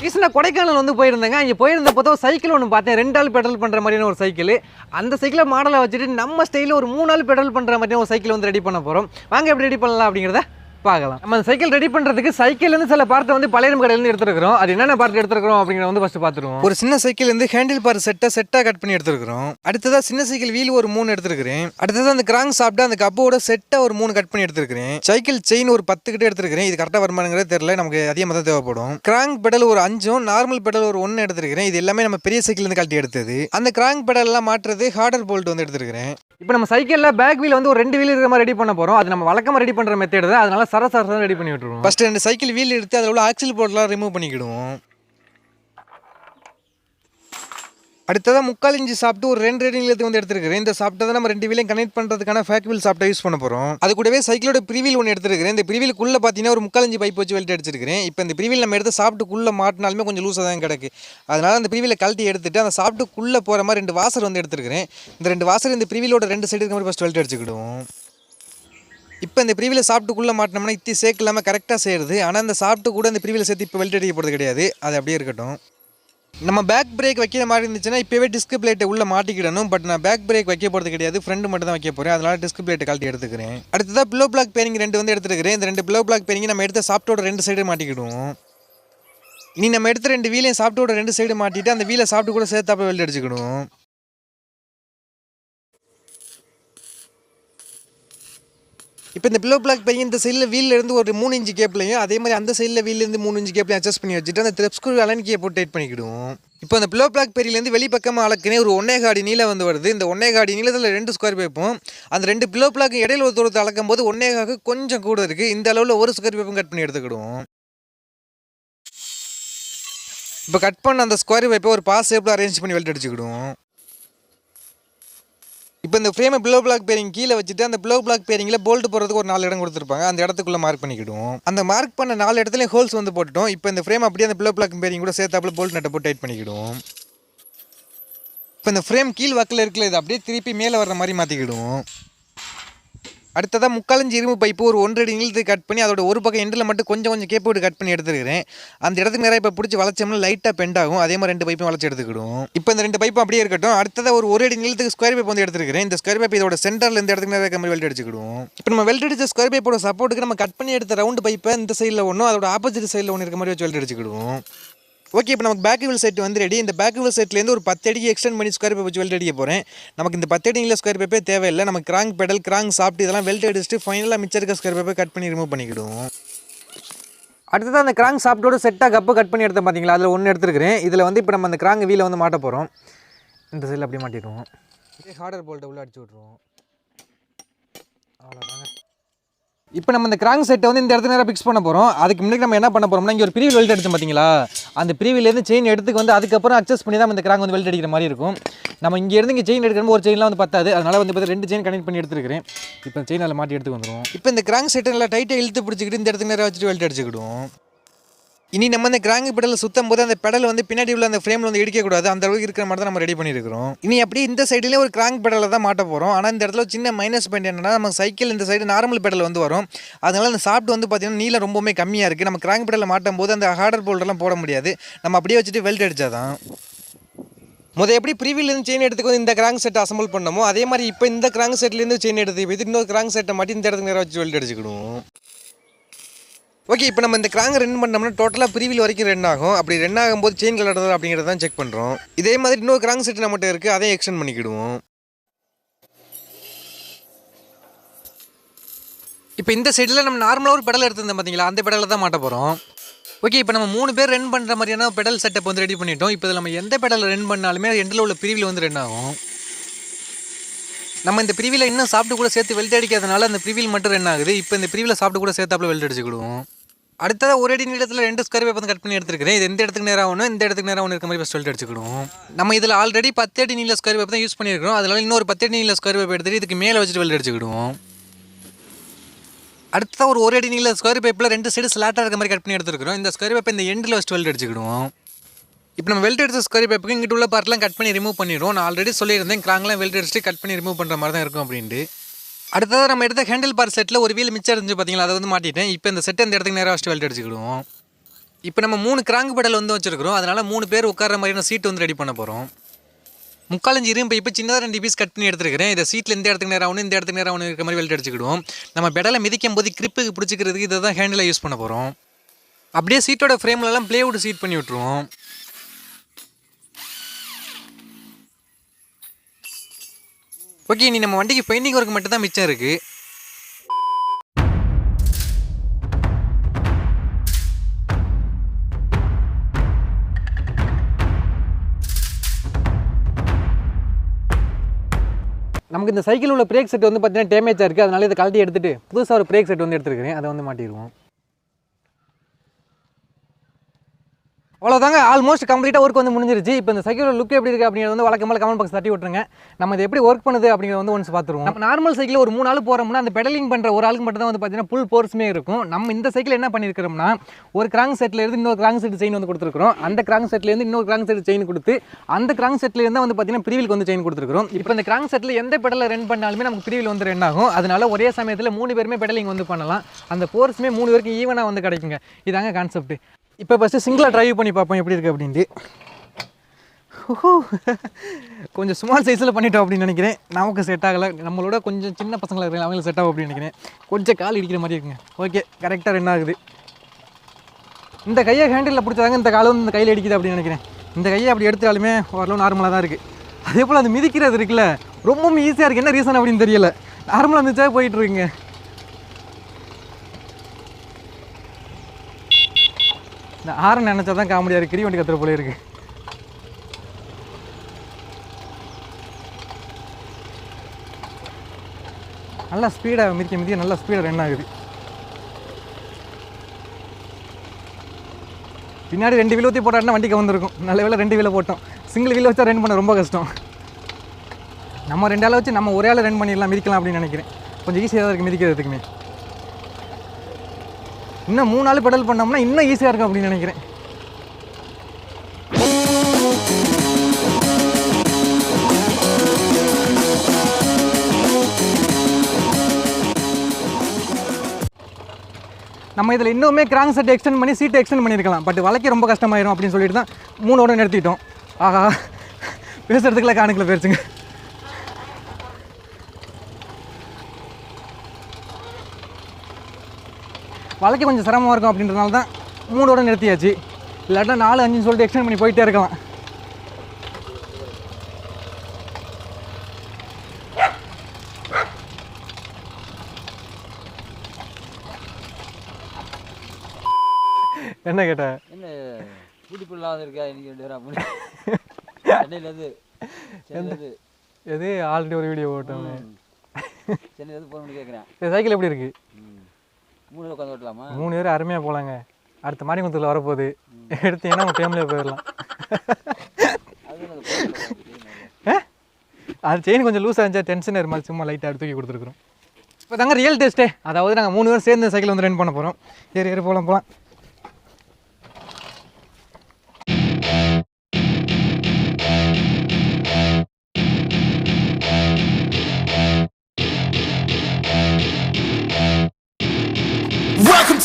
ரீசெண்டாக கொடைக்கானல் வந்து போயிருந்தேங்க. இங்கே போயிருந்த போதோ சைக்கிள் ஒன்று பார்த்தேன். ரெண்டு ஆள் பெட்ரோல் பண்ணுற மாதிரியான ஒரு சைக்கிள் அந்த சைக்கிளை மாடலை வச்சுட்டு நம்ம ஸ்டைலில் ஒரு மூணு நாள் பெட்ரோல் பண்ணுற மாதிரியான ஒரு சைக்கிள் வந்து ரெடி பண்ண போகிறோம் வாங்க எப்படி ரெடி பண்ணலாம் அப்படிங்கிறத? பார்க்கலாம். நம்ம அந்த சைக்கிள் ரெடி பண்ணுறதுக்கு சைக்கிள்லேருந்து சில பார்ட்டை வந்து பழைய கடையிலேருந்து எடுத்துருக்கிறோம். அது என்னென்ன பார்ட் எடுத்துருக்கிறோம் அப்படிங்கிறத வந்து ஃபஸ்ட்டு பார்த்துருவோம். ஒரு சின்ன சைக்கிள் வந்து ஹேண்டில் பார் செட்டை செட்டாக கட் பண்ணி எடுத்துருக்கிறோம். அடுத்ததாக சின்ன சைக்கிள் வீல் ஒரு மூணு எடுத்துருக்கிறேன். அடுத்தது அந்த கிராங் சாப்பிட்டு அந்த கப்போட செட்டை ஒரு மூணு கட் பண்ணி எடுத்துருக்கிறேன். சைக்கிள் செயின் ஒரு பத்து கிட்ட எடுத்துருக்கிறேன். இது கரெக்டாக வருமானங்கிறது தெரியல. நமக்கு அதிகமாக தான் தேவைப்படும். கிராங் பெடல் ஒரு அஞ்சும் நார்மல் பெடல் ஒரு ஒன்று எடுத்துருக்கிறேன். இது எல்லாமே நம்ம பெரிய சைக்கிள் இருந்து கழட்டி எடுத்தது. அந்த கிராங் பெடல் எல்லாம் மாற்றுறது ஹார்டர் போல்ட் வந்து எடுத்துருக்கிறேன். இப்போ நம்ம சைக்கிளில் பேக் வீல் வந்து ஒரு ரெண்டு வீல் இருக்கிற மாதிரி ரெடி பண்ண போகிறோம் அது நம்ம வழக்கமாக ரெடி பண்ணுற மெத்தட் தான். அதனால சர சர ரெடி பண்ணி விட்டுருவோம். ஃபர்ஸ்ட் ரெண்டு சைக்கிள் வீல் எடுத்து அதில் உள்ள ஆக்சில் போர்ட்லாம் ரிமூவ் பண்ணிக்கிடுவோம். அடுத்ததாக முக்கால் இஞ்சி சாப்பிட்டு ஒரு ரெண்டு ரெண்டு நீளத்துக்கு வந்து எடுத்துருக்கிறேன். இந்த சாப்பிட்டதை நம்ம ரெண்டு வீலையும் கனெக்ட் பண்ணுறதுக்கான ஃபேக் வீல் சாப்பிட்டா யூஸ் பண்ண போகிறோம் அது கூடவே சைக்கிளோட ப்ரீவில் ஒன்று எடுத்துருக்கிறேன். இந்த ப்ரீவிலுக்குள்ளே பார்த்தீங்கன்னா ஒரு முக்கால் இஞ்சி பைப் வச்சு வெளியே அடிச்சிருக்கிறேன். இப்போ இந்த ப்ரீவில் நம்ம எடுத்து சாப்பிட்டுக்குள்ளே மாட்டினாலுமே கொஞ்சம் லூஸாக தான் கிடக்கு. அதனால் அந்த ப்ரீவில் கழட்டி எடுத்துட்டு அந்த சாப்பிட்டுக்குள்ளே போகிற மாதிரி ரெண்டு வாசர் வந்து எடுத்துருக்கிறேன். இந்த ரெண்டு வாசர் இந்த ப்ரீவிலோட ரெண்டு சைடு இருக்க மாதிரி ஃபஸ்ட் வெல்ட் அடிச்சுக்கிடுவோம். இப்போ இந்த ப்ரிவியில் சாப்பிட்டுக்குள்ளே மாட்டினோம்னா இத்தி சேர்க்க இல்லாமல் கரெக்டாக செய்கிறது ஆனால் இந்த சாப்பிட்டு கூட இந்த பிரிவில் சேர்த்து இப்போ வெல்ட் அடிக்க போகிறது கிடையாது. அது அப்படியே இருக்கட்டும். நம்ம பேக் பிரேக் வைக்கிற மாதிரி இருந்துச்சுன்னா இப்போவே டிஸ்க் பிளேட்டை உள்ளே மாட்டிக்கிடணும். பட் நான் பேக் பிரேக் வைக்க போகிறது கிடையாது. ஃப்ரெண்டு மட்டும் தான் வைக்க போகிறேன் அதனால் டிஸ்க் பிளேட்டை கழட்டி எடுத்துக்கிறேன். அடுத்ததாக பிளோ பிளாக் பேரிங் ரெண்டு வந்து எடுத்துருக்கிறேன். இந்த ரெண்டு பிளோ பிளாக் பேரிங் நம்ம எடுத்த சாப்பிட்டோட ரெண்டு சைடு மாட்டிக்கிடுவோம். நீ நம்ம எடுத்த ரெண்டு வீலையும் சாப்பிட்டோட ரெண்டு சைடு மாட்டிட்டு அந்த வீலை சாப்பிட்டு கூட சேர்த்தாப்ப வெல்ட் அடிச்சுக்கணும் இப்போ இந்த பிலோ பிளாக் பையன் இந்த சைடில் வீல்ல இருந்து ஒரு மூணு இன்ச்சு கேப்லையும் அதே மாதிரி அந்த சைடில் வீல்லேருந்து மூணு இன்ச்சு கேப்லையும் அட்ஜஸ்ட் பண்ணி வச்சுட்டு அந்த த்ரெப் அலன்கியை போட்டு டைட் பண்ணிக்கிடுவோம். இப்போ அந்த பிலோ பிளாக் பெரியிலேருந்து வெளிப்பக்கமாக அளக்குனே ஒரு ஒன்னே காடி நீளம் வந்து வருது. இந்த ஒன்னே காடி நீளத்தில் ரெண்டு ஸ்கொயர் பைப்பும் அந்த ரெண்டு பிலோ பிளாக் இடையில ஒரு தூரத்தை அளக்கும் போது ஒன்னே காக்கு கொஞ்சம் கூட இருக்குது இந்த அளவில் ஒரு ஸ்கொயர் பைப்பும் கட் பண்ணி எடுத்துக்கிடுவோம். இப்போ கட் பண்ண அந்த ஸ்கொயர் பைப்பை ஒரு பாஸ் ஷேப்பில் அரேஞ்ச் பண்ணி வெல்ட் அடிச்சுக்கிடுவோம். இப்போ இந்த ஃப்ரேமை ப்ளோ பிளாக் பேரிங் கீழே வச்சுட்டு அந்த ப்ளோ பிளாக் பேரிங்கில் போல்ட்டு போகிறதுக்கு ஒரு நாலு இடம் கொடுத்துருப்பாங்க. அந்த இடத்துக்குள்ள மார்க் பண்ணிக்கிடுவோம். அந்த மார்க் பண்ண நாலு இடத்துலையும் ஹோல்ஸ் வந்து போட்டுட்டோம். இப்போ இந்த ஃப்ரேம் அப்படியே அந்த ப்ளோ பிளாக் பேரிங் கூட சேர்த்தாப்புல போல்ட் நட்டை போட்டு டைட் பண்ணிக்கிடுவோம். இப்போ இந்த ஃப்ரேம் கீழ் வாக்கில் இருக்கல இது அப்படியே திருப்பி மேலே வர்ற மாதிரி மாற்றிக்கிடுவோம் அடுத்ததாக முக்காலஞ்சு இரும்பு பைப்பு ஒரு ஒன்றரை நீளத்துக்கு கட் பண்ணி அதோட ஒரு பக்கம் எண்டில் மட்டும் கொஞ்சம் கொஞ்சம் கேப் விட்டு கட் பண்ணி எடுத்துருக்கிறேன். அந்த இடத்துக்கு நேராக இப்போ பிடிச்சி வளைச்சோம்னா லைட்டாக பெண்ட் ஆகும். அதே மாதிரி ரெண்டு பைப்பும் வளைச்சி எடுத்துக்கிடும் இப்போ இந்த ரெண்டு பைப்பும் அப்படியே இருக்கட்டும். அடுத்ததாக ஒரு ஒரு அடி நீளத்துக்கு ஸ்கொயர் பைப் வந்து எடுத்துருக்கிறேன். இந்த ஸ்கொயர் பைப் இதோட சென்டரில் இந்த இடத்துக்கு நேராக மாதிரி வெல்ட் அடிச்சுக்கிடுவோம். இப்போ நம்ம வெல்ட் அடிச்ச ஸ்கொயர் பைப்போட சப்போர்ட்டுக்கு நம்ம கட் பண்ணி எடுத்த ரவுண்டு பைப்பை இந்த சைடில் ஒன்றும் அதோட ஆப்போசிட் சைடில் ஒன்று இருக்க மாதிரி வச்சு வெல்ட் அடிச்சுக்கிடுவோம். ஓகே இப்போ நமக்கு பேக் வீல் செட் வந்து ரெடி இந்த பேக் வீல் செட்லேருந்து ஒரு பத்து அடிக்கு எக்ஸ்டெண்ட் பண்ணி ஸ்கொயர் பேப்பர் வச்சு வெல்ட் அடிக்க போகிறேன் நமக்கு இந்த பத்து அடிங்கில் ஸ்கொயர் பேப்பே தேவையில்லை. நம்ம கிராங் பெடல் கிராங் சாப்பிட்டு இதெல்லாம் வெல்ட் அடிச்சுட்டு ஃபைனலாக மிச்சம் இருக்க ஸ்கொயர் பேப்பர் கட் பண்ணி ரிமூவ் பண்ணிக்கிடுவோம். அடுத்தது அந்த கிராங் சாப்பிட்டோட செட்டாக கப்பு கட் பண்ணி எடுத்தேன் பார்த்தீங்களா அதில் ஒன்று எடுத்துருக்கிறேன். இதில் வந்து இப்போ நம்ம அந்த கிராங் வீலை வந்து மாட்ட போகிறோம் இந்த சைடில் அப்படியே மாட்டிடுவோம். இதே ஹார்டர் போல்ட்டை உள்ளே அடிச்சு விட்ருவோம் அவ்வளோதாங்க இப்போ நம்ம இந்த கிராங் செட்டை வந்து இந்த இடத்துல நேரம் ஃபிக்ஸ் பண்ண போகிறோம் அதுக்கு முன்னாடி நம்ம என்ன பண்ண போகிறோம்னா இங்கே ஒரு பிரிவில் வெல்ட் அடிச்சோம் பார்த்தீங்களா அந்த பிரிவிலேருந்து செயின் எடுத்துக்கு வந்து அதுக்கப்புறம் அட்ஜஸ்ட் பண்ணி தான் இந்த கிராங் வந்து வெல்ட் அடிக்கிற மாதிரி இருக்கும். நம்ம இங்கேருந்து இங்கே செயின் எடுக்கணும் ஒரு செயின்லாம் வந்து பத்தாது. அதனால் வந்து பார்த்தா ரெண்டு செயின் கனெக்ட் பண்ணி எடுத்துருக்கிறேன். இப்போ செயின் அதில் மாட்டி எடுத்து வந்துடும் இப்போ இந்த கிராங் செட்டை நல்லா டைட்டாக இழுத்து பிடிச்சிக்கிட்டு இந்த இடத்துக்கு நேரம் வச்சுட்டு வெல்ட் அடிச்சுக்கிடுவோம். இனி நம்ம அந்த கிராங்க் பெடலில் சுற்றும் போது அந்த பெடல் வந்து பின்னாடி உள்ள அந்த ஃப்ரேமில் வந்து இடிக்கக்கூடாது. அந்த அளவுக்கு இருக்கிற மாதிரி தான் நம்ம ரெடி பண்ணியிருக்கிறோம். இனி அப்படியே இந்த சைடுலேயே ஒரு கிராங்க் பெடலில் தான் மாட்ட போகிறோம் ஆனால் இந்த இடத்துல சின்ன மைனஸ் பாயிண்ட் என்னன்னா நம்ம சைக்கிள் இந்த சைடு நார்மல் பெடல் வந்து வரும். அதனால் அந்த சாப்பிட்டு வந்து பார்த்தீங்கன்னா நீளம் ரொம்பவுமே கம்மியாக இருக்குது நம்ம கிராங்க் பெடலில் மாட்டும் போது அந்த ஹார்டர் போல்டெல்லாம் போட முடியாது. நம்ம அப்படியே வச்சுட்டு வெல்ட் அடிச்சாதான். முதல் எப்படி ப்ரீவியிலேருந்து செயின் எடுத்துக்கு வந்து இந்த கிராங்க் செட்டை அசம்பிள் பண்ணமோ அதே மாதிரி இப்போ இந்த கிராங்க் செட்லேருந்து செயின் எடுத்து இப்போ இன்னொரு கிராங்க் செட்டை மாட்டி இந்த இடத்துக்கு நேரம் வச்சு வெல்ட் அடிச்சுக்கணும் ஓகே இப்போ நம்ம இந்த கிராங்கை ரன் பண்ணோம்னா டோட்டலாக பிரிவில் வரைக்கும் ரன் ஆகும். அப்படி ரன் ஆகும்போது செயின் கலர்றது அப்படிங்கிறத தான் செக் பண்ணுறோம் இதே மாதிரி இன்னொரு கிராங் செட் நம்மகிட்ட இருக்குது அதையும் எக்ஸ்டெண்ட் பண்ணிக்கிடுவோம். இப்போ இந்த சைடில் நம்ம நார்மலாக ஒரு பெடல் எடுத்திருந்தோம் பார்த்தீங்களா அந்த பெடலில் தான் மாட்ட போகிறோம் ஓகே இப்போ நம்ம மூணு பேர் ரன் பண்ணுற மாதிரியான பெடல் செட்டப் வந்து ரெடி பண்ணிட்டோம். இப்போ இதில் நம்ம எந்த பெடலில் ரன் பண்ணாலுமே எண்டில் உள்ள பிரிவில் வந்து ரன் ஆகும். நம்ம இந்த பிரிவில் இன்னும் சாப்பிட்டு கூட சேர்த்து வெல்ட் அடிக்காதனால அந்த பிரிவில் மட்டும் ரன் ஆகுது. இப்போ இந்த பிரிவில் சாப்பிட்டு கூட சேர்த்தாப்புல வெல்ட் அடிச்சுக்கிடுவோம். அடுத்ததாக ஒரு அடி நீளத்தில் ரெண்டு ஸ்கொயர் பைப் வந்து கட் பண்ணி எடுத்துருக்கிறேன். இது எந்த இடத்துக்கு நேரம் ஆகணும் இந்த இடத்துக்கு நேரம் ஒன்று இருக்க மாதிரி ஃபஸ்ட் வெல்ட் நம்ம இதில் ஆல்ரெடி பத்து அடி நீள ஸ்கொயர் பைப் தான் யூஸ் பண்ணியிருக்கிறோம் அதனால இன்னொரு பத்து அடி நீள ஸ்கொயர் பைப் எடுத்துகிட்டு இதுக்கு மேலே வச்சுட்டு வெல்ட் அடிச்சுக்கிடுவோம். அடுத்ததாக ஒரு ஒரு அடி நீள ஸ்கொயர் பைப்பில் ரெண்டு சைடு ஸ்லாட்டாக இருக்க மாதிரி கட் பண்ணி எடுத்துருக்கிறோம். இந்த ஸ்கொயர் பேப்பர் இந்த எண்டில் வச்சுட்டு வெல்ட் அடிச்சுக்கிடுவோம். இப்போ நம்ம வெல்ட் எடுத்த ஸ்கொயர் பைப்புக்கு இங்கிட்ட உள்ள பார்ட்லாம் கட் பண்ணி ரிமூவ் பண்ணிடுவோம் நான் ஆல்ரெடி சொல்லியிருந்தேன் கிராங்லாம் வெல்ட் அடிச்சுட்டு கட் பண்ணி ரிமூவ் பண்ணுற மாதிரி தான் இருக்கும் அப்படின்ட்டு. அடுத்ததாக நம்ம எடுத்த ஹேண்டில் பார் செட்டில் ஒரு வீல் மிச்சம் இருந்துச்சு பார்த்தீங்களா அதை வந்து மாட்டிட்டேன். இப்போ இந்த செட் இந்த இடத்துக்கு நேராக வச்சுட்டு வெல்ட் அடிச்சுக்கிடுவோம். இப்போ நம்ம மூணு கிராங்கு பெடல் வந்து வச்சுருக்கிறோம். அதனால் மூணு பேர் உட்கார்ற மாதிரியான சீட் வந்து ரெடி பண்ண போகிறோம் முக்காலஞ்சு இரும்பு இப்போ சின்னதாக ரெண்டு பீஸ் கட் பண்ணி எடுத்துருக்கிறேன். இதை சீட்டில் இந்த இடத்துக்கு நேரம் ஆகணும் இந்த இடத்துக்கு நேரம் ஆகணும் இருக்கிற மாதிரி வெல்ட் அடிச்சுக்கிடுவோம். நம்ம பெடலை மிதிக்கும் போது கிரிப்புக்கு பிடிச்சிக்கிறதுக்கு இதை தான் ஹேண்டில் யூஸ் பண்ண போகிறோம் அப்படியே சீட்டோட ஃப்ரேம்லலாம் ப்ளேவுட் சீட் பண்ணி விட்ருவோம் ஓகே நீ நம்ம வண்டிக்கு பெயிண்டிங் ஒர்க் மட்டும் தான் மிச்சம் இருக்குது நமக்கு இந்த சைக்கிள் உள்ள பிரேக் செட் வந்து பார்த்தீங்கன்னா டேமேஜாக இருக்குது அதனால இதை கழட்டி எடுத்துட்டு புதுசாக ஒரு பிரேக் செட் வந்து எடுத்துருக்கிறேன். அதை வந்து மாட்டிடுவோம். அவ்வளோதாங்க ஆல்மோஸ்ட் கம்ப்ளீட்டாக ஒர்க் வந்து முடிஞ்சிருச்சு. இப்போ இந்த சைக்கிளோட லுக் எப்படி இருக்குது அப்படிங்கிறது வந்து வழக்கமாக கமெண்ட் பாக்ஸ் தட்டி விட்டுருங்க. நம்ம இது எப்படி ஒர்க் பண்ணுது அப்படிங்கிறது வந்து ஒன்ஸ் பார்த்துருவோம். நம்ம நார்மல் சைக்கிள் ஒரு மூணு ஆள் போகிறோம்னா அந்த பெடலிங் பண்ணுற ஒரு ஆளுக்கு மட்டும் தான் வந்து பார்த்தீங்கன்னா ஃபுல் ஃபோர்ஸுமே இருக்கும். நம்ம இந்த சைக்கிள் என்ன பண்ணியிருக்கிறோம்னா ஒரு கிராங் செட்டில் இருந்து இன்னொரு கிராங்க் செட் செயின் வந்து கொடுத்துருக்கோம் அந்த கிராங் செட்லேருந்து இன்னொரு கிராங் செட் செயின் கொடுத்து அந்த கிராங்க் செட்லேருந்து வந்து பார்த்தீங்கன்னா ப்ரீவிலுக்கு வந்து செயின் கொடுத்துருக்கோம் இப்போ இந்த கிராங் செட்டில் எந்த பெடலை ரன் பண்ணாலுமே நமக்கு பிரிவில் வந்து ரன் ஆகும். அதனால ஒரே சமயத்தில் மூணு பேருமே பெடலிங் வந்து பண்ணலாம். அந்த ஃபோர்ஸுமே மூணு பேருக்கு ஈவனாக வந்து கிடைக்குங்க. இதாங்க கான்செப்ட் இப்போ ஃபஸ்ட்டு சிங்கிளாக ட்ரைவ் பண்ணி பார்ப்போம். எப்படி இருக்குது அப்படின்ட்டு. கொஞ்சம் ஸ்மால் சைஸில் பண்ணிட்டோம் அப்படின்னு நினைக்கிறேன். நமக்கு செட் ஆகலை. நம்மளோட கொஞ்சம் சின்ன பசங்களாக இருக்கிறாங்க அவங்களுக்கு செட் ஆகும் அப்படின்னு நினைக்கிறேன். கொஞ்சம் கால் இடிக்கிற மாதிரி இருக்குங்க. ஓகே கரெக்டாக என்ன ஆகுது. இந்த கையை ஹேண்டிலில் பிடிச்சாங்க இந்த காலம் இந்த கையில் அடிக்குது அப்படின்னு நினைக்கிறேன். இந்த கையை அப்படி எடுத்தாலுமே ஓரளவு நார்மலாக தான் இருக்குது அதே போல் அது மிதிக்கிறது இருக்குல்ல ரொம்பவும் ஈஸியாக இருக்குது என்ன ரீசன் அப்படின்னு தெரியல. நார்மலாக மிதிச்சா போயிட்டுருக்குங்க இந்த ஆரன் நினச்சா தான் காமெடியாக இருக்குது கிரி வண்டி கத்துற போல இருக்குது நல்லா ஸ்பீடாக மிதிக்க மிதிக்க நல்லா ஸ்பீடாக ரன் ஆகுது. பின்னாடி ரெண்டு வீல் ஊற்றி போட்டாருன்னா வண்டி கவர்ந்துருக்கும் நல்ல வேலை ரெண்டு வீலை போட்டோம். சிங்கிள் வீலை வச்சா ரன் பண்ண ரொம்ப கஷ்டம். நம்ம ரெண்டு ஆளை வச்சு நம்ம ஒரே ஆளை ரன் பண்ணிடலாம் மிதிக்கலாம் அப்படின்னு நினைக்கிறேன். கொஞ்சம் ஈஸியாக தான் இருக்குது மிதிக்கிறதுக்குமே. இன்னும் மூணு நாள் பெடல் பண்ணோம்னா இன்னும் ஈஸியாக இருக்கும் அப்படின்னு நினைக்கிறேன். நம்ம இதில் இன்னுமே கிராங்க் செட் எக்ஸ்டெண்ட் பண்ணி சீட்டை எக்ஸ்டெண்ட் பண்ணியிருக்கலாம். பட் வளைக்க ரொம்ப கஷ்டமாயிரும் அப்படின்னு சொல்லிட்டு தான் மூணோட நிறுத்திட்டோம். ஆஹா. பேசுறதுக்குலாம் காணுக்கல போயிருச்சுங்க வளைக்க கொஞ்சம் சிரமமாக இருக்கும் அப்படின்றனால தான் மூணோட நிறுத்தியாச்சு. இல்லாட்டா நாலு அஞ்சுன்னு சொல்லிட்டு எக்ஸ்டெண்ட் பண்ணி போயிட்டே இருக்கலாம். என்ன கேட்ட? என்ன பிடிப்பு இல்லாத இருக்கா? எனக்கு ரெண்டு பேரும் எது ஆல்ரெடி ஒரு வீடியோ போட்டோம். சென்னையிலேருந்து ஃபோன் பண்ணி கேட்குறேன் சைக்கிள் எப்படி இருக்குது மூணு உட்காந்து ஓட்டலாமா மூணு பேர் அருமையாக போகலாங்க அடுத்த மாரிங்குளத்தில் வரப்போகுது. எடுத்தீங்கன்னா உங்கள் ஃபேமிலியாக போயிடலாம். அது செயின் கொஞ்சம் லூஸாக இருந்துச்சா? டென்ஷன் இருமா சும்மா லைட்டாக தூக்கி கொடுத்துருக்குறோம். இப்போ தாங்க ரியல் டெஸ்ட்டே அதாவது நாங்கள் மூணு பேர் சேர்ந்து சைக்கிள் வந்து ரன் பண்ண போகிறோம் ஏறி ஏறி போகலாம் போகலாம்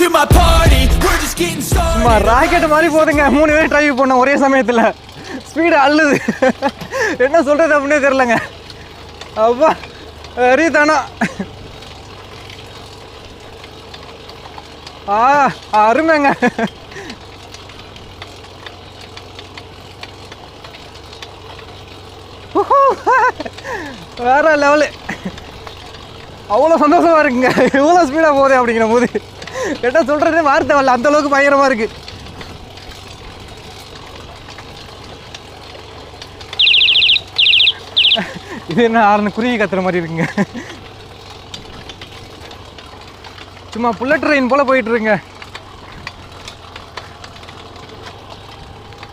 சும்மா ராக்கெட் மாதிரி போதுங்க. மூணு பேர் டிரைவ் பண்ணோம் ஒரே சமயத்தில். ஸ்பீடு அள்ளுது. என்ன சொல்கிறது அப்படின்னே தெரிலங்க அப்பா ரீதானா ஆ அருமைங்க. வேற லெவலு. அவ்வளோ சந்தோஷமா இருக்குங்க. இவ்வளோ ஸ்பீடாக போதே அப்படிங்கிற போது. என்ன சொல்கிறதே வார்த்தை வரல. அந்த அளவுக்கு பயங்கரமாக இருக்கு. இது என்ன ஆறுனு குருவி கத்துற மாதிரி இருக்குங்க. சும்மா புல்லட் ட்ரெயின் போல் போயிட்டு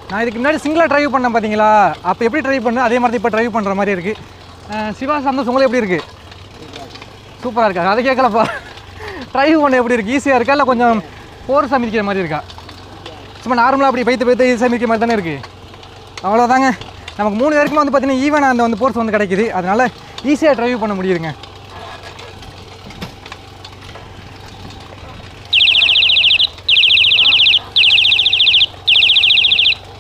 நான் இதுக்கு முன்னாடி சிங்கிளாக ட்ரைவ் பண்ணேன் பார்த்தீங்களா அப்போ எப்படி ட்ரைவ் பண்ணேன் அதே மாதிரி இப்போ ட்ரைவ் பண்ணுற மாதிரி இருக்குது சிவா சந்தோஷம் உங்களுக்கு எப்படி இருக்குது சூப்பராக இருக்கா. அதை கேட்கலப்பா. ட்ரைவ் பண்ண எப்படி இருக்குது ஈஸியாக இருக்கா? இல்லை கொஞ்சம் போர் சமைக்கிற மாதிரி இருக்கா? சும்மா நார்மலாக அப்படி பைத்து பைத்து சமைக்கிற மாதிரி தானே இருக்குது அவ்வளோதாங்க நமக்கு மூணு பேருக்குமே வந்து பார்த்தீங்கன்னா ஈவனாக அந்த வந்து போர்ஸ் வந்து கிடைக்குது. அதனால் ஈஸியாக ட்ரைவ் பண்ண முடியுதுங்க.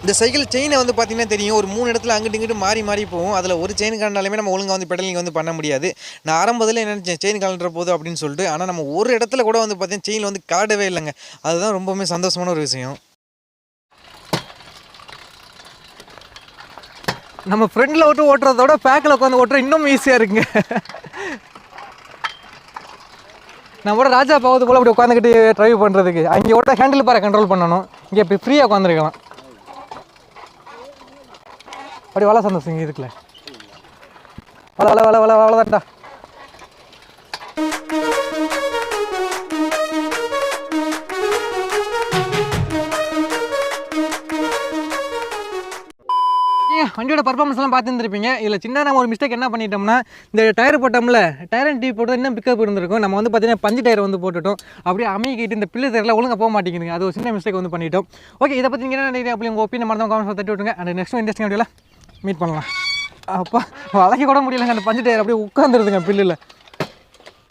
இந்த சைக்கிள் செயினை வந்து பார்த்தீங்கன்னா தெரியும். ஒரு மூணு இடத்துல அங்கிட்டு இங்கிட்டு மாறி மாறி போகும். அதில் ஒரு செயின் கலண்டாலுமே நம்ம ஒழுங்காக வந்து பெடலிங் வந்து பண்ண முடியாது. நான் ஆரம்பத்தில் என்ன செயின் கலண்டுற போது அப்படின்னு சொல்லிட்டு. ஆனால் நம்ம ஒரு இடத்துல கூட வந்து பார்த்தீங்கன்னா செயின் வந்து காடவே இல்லைங்க. அதுதான் ரொம்பவுமே சந்தோஷமான ஒரு விஷயம். நம்ம ஃப்ரெண்டில் விட்டு ஓட்டுறதோட பேக்கில் உட்காந்து ஓட்டுற இன்னும் ஈஸியாக இருக்குங்க. நம்ம கூட ராஜா போவது போல் அப்படி உட்காந்துக்கிட்டு ட்ரைவ் பண்ணுறதுக்கு அங்கே ஓட்ட ஹேண்டில் பாரை கண்ட்ரோல் பண்ணணும். இங்கே இப்படி ஃப்ரீயாக உட்காந்துருக்கலாம் அப்படி வள சந்தோஷம் இங்கே இருக்குல்ல. வள வள வள வள வளதான்டா வண்டியோட பர்ஃபார்மன்ஸ்லாம் பார்த்துருந்துருப்பீங்க இதில் சின்ன நம்ம ஒரு மிஸ்டேக் என்ன பண்ணிட்டோம்னா இந்த டயர் போட்டோம்ல டயர் அண்ட் டீ போட்டு இன்னும் பிக்கப் இருந்திருக்கும். நம்ம வந்து பார்த்தீங்கன்னா பஞ்சு டயர் வந்து போட்டுட்டோம். அப்படியே அமைக்கிட்டு இந்த பில்லு டயரில் ஒழுங்காக போக மாட்டேங்குதுங்க. அது ஒரு சின்ன மிஸ்டேக் வந்து பண்ணிட்டோம். ஓகே இதை பற்றி நீங்கள் என்ன நினைக்கிறீங்க? அப்படி உங்கள் ஒப்பீனியன் மாதிரி தட்டி விட்டுருங்க. அண்ட் நெக்ஸ்ட் இன்ட்ரெஸ்டிங் வீடியோவில் மீட் பண்ணலாம். அப்பா வளைக்க கூட முடியலங்க. அந்த பஞ்சு டயர் அப்படியே உட்காந்துருதுங்க பில்லில்.